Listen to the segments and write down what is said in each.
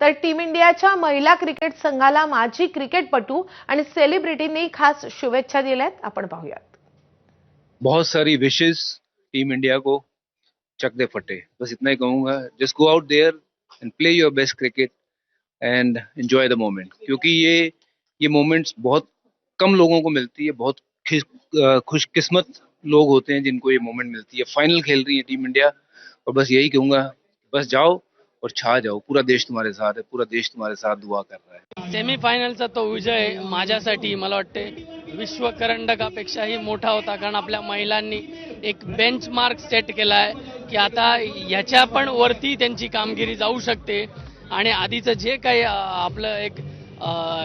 तर टीम इंडियाच्या महिला क्रिकेट संघाला माजी क्रिकेटपटू आणि सेलिब्रिटींनी खास शुभेच्छा दिल्यात. आपण बहुत सारी विशेष टीम इंडिया को. चक दे फटे. बस इतना ही कहूँगा just go out there and play your best cricket and enjoy the moment क्योंकि ये ये मोमेंट्स बहुत कम लोगों को मिलती है, बहुत खुशकिस्मत लोग होते हैं जिनको ये मोमेंट मिलती है। फाइनल खेल रही है टीम इंडिया और बस यही कहूँगा, बस जाओ और छा जाओ। पूरा देश तुम्हारे साथ है पूरा देश तुम्हारे साथ दुआ कर रहा है। सेमीफायनलचा तो विजय माझ्यासाठी मला वाटते. विश्वकरंडकापेक्षाही मोठा होता कारण आपल्या महिलांनी एक बेंच मार्क सेट केला आहे की आता याच्या पण वरती त्यांची कामगिरी जाऊ शकते. आणि आधीचं जे काही आपलं एक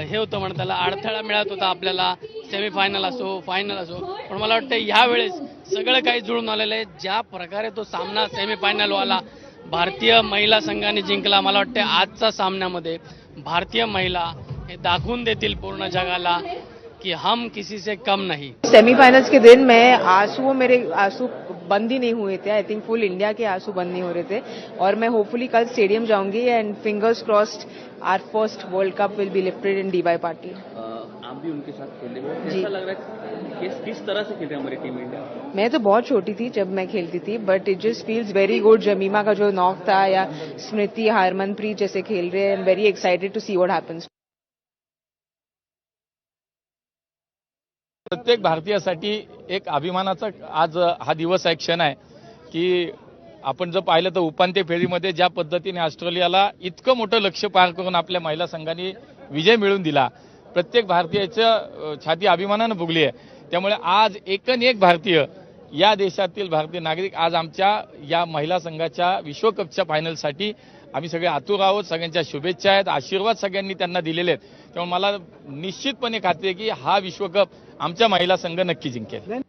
हे होतं म्हण त्याला अडथळा मिळत होता आपल्याला सेमीफायनल असो फायनल असो. पण मला वाटतं यावेळेस सगळं काही जुळून आलेलं आहे. ज्या प्रकारे तो सामना सेमीफायनलवाला भारतीय महिला संघाने जिंकला. मला वाटते आजच्या सामन्यामध्ये भारतीय महिला हे दाखवून देतील पूर्ण जगाला की हम किसी से कम नहीं. सेमीफाइनल्स के दिन मैं आंसुओं मेरे आंसू बंद ही नहीं हुए थे. आई थिंक फुल इंडिया के आंसू बंद नहीं हो रहे थे. और मैं होपफुली कल स्टेडियम जाऊंगी and fingers crossed our first world cup will be lifted in D Y Patil भी उनके साथ खेले जी। कैसा लग रहा है किस किस तरह से खेल रही है हमारी टीम इंडिया? मैं तो बहुत छोटी थी जब मैं खेलती थी but it just feels very good Jemimah का जो नॉक था या स्मृति हारमनप्रीत जैसे खेल रहे हैं very excited to see what happens प्रत्येक भारतीयासाठी एक अभिमानाचा आज हा दिवस आहे क्षण आहे की आपण जर पाहिलं तर उपांत्य फेरीमध्ये ज्या पद्धतीने ऑस्ट्रेलियाला इतकं मोठं लक्ष पार करून आपल्या महिला संघाने विजय मिळवून दिला प्रत्येक भारतीयाच्या छाती अभिमानानं भुगली आहे. त्यामुळे आज एकन एक भारतीय या देशातील भारतीय नागरिक आज आमच्या या महिला संघाच्या विश्वकपच्या फायनलसाठी आम्ही सगळे आतुर आहोत. सगळ्यांच्या शुभेच्छा आहेत. आशीर्वाद सगळ्यांनी त्यांना दिलेले आहेत. त्यामुळे मला निश्चितपणे खात्री आहे की हा विश्वकप आमच्या महिला संघ नक्की जिंकेल.